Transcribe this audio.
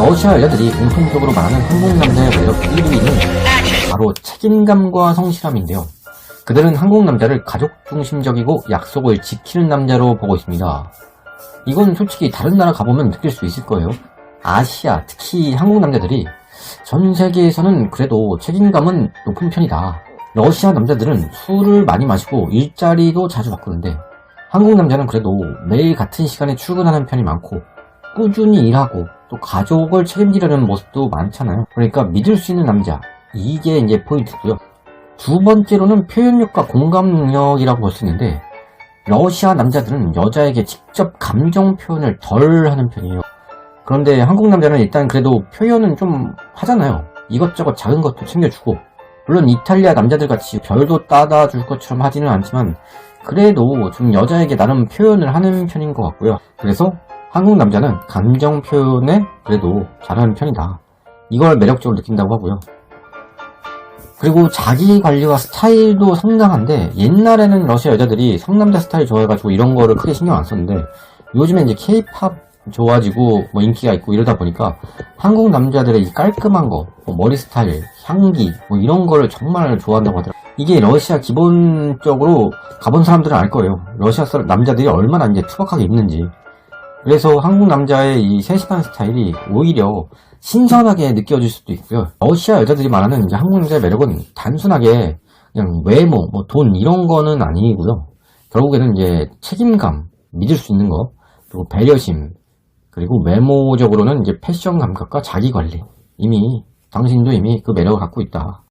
러시아 여자들이 공통적으로 말하는 한국 남자의 매력 1위는 바로 책임감과 성실함인데요. 그들은 한국 남자를 가족 중심적이고 약속을 지키는 남자로 보고 있습니다. 이건 솔직히 다른 나라 가보면 느낄 수 있을 거예요. 아시아, 특히 한국 남자들이 전 세계에서는 그래도 책임감은 높은 편이다. 러시아 남자들은 술을 많이 마시고 일자리도 자주 바꾸는데 한국 남자는 그래도 매일 같은 시간에 출근하는 편이 많고 꾸준히 일하고 또 가족을 책임지려는 모습도 많잖아요. 그러니까 믿을 수 있는 남자 이게 이제 포인트고요. 두 번째로는 표현력과 공감 능력이라고 볼 수 있는데 러시아 남자들은 여자에게 직접 감정 표현을 덜 하는 편이에요. 그런데 한국 남자는 일단 그래도 표현은 좀 하잖아요. 이것저것 작은 것도 챙겨주고 물론 이탈리아 남자들 같이 별도 따다 줄 것처럼 하지는 않지만 그래도 좀 여자에게 나름 표현을 하는 편인 것 같고요. 그래서 한국 남자는 감정 표현에 그래도 잘하는 편이다. 이걸 매력적으로 느낀다고 하고요. 그리고 자기 관리와 스타일도 상당한데 옛날에는 러시아 여자들이 상남자 스타일 좋아해가지고 이런 거를 크게 신경 안 썼는데 요즘에 이제 케이팝 좋아지고 뭐 인기가 있고 이러다 보니까 한국 남자들의 이 깔끔한 거, 뭐 머리 스타일, 향기 뭐 이런 거를 정말 좋아한다고 하더라고요. 이게 러시아 기본적으로 가본 사람들은 알 거예요. 러시아 남자들이 얼마나 이제 투박하게 입는지. 그래서 한국 남자의 이 세심한 스타일이 오히려 신선하게 느껴질 수도 있고요. 러시아 여자들이 말하는 이제 한국 남자의 매력은 단순하게 그냥 외모, 뭐 돈 이런 거는 아니고요. 결국에는 이제 책임감, 믿을 수 있는 거, 그리고 배려심, 그리고 외모적으로는 이제 패션 감각과 자기 관리. 이미 당신도 이미 그 매력을 갖고 있다.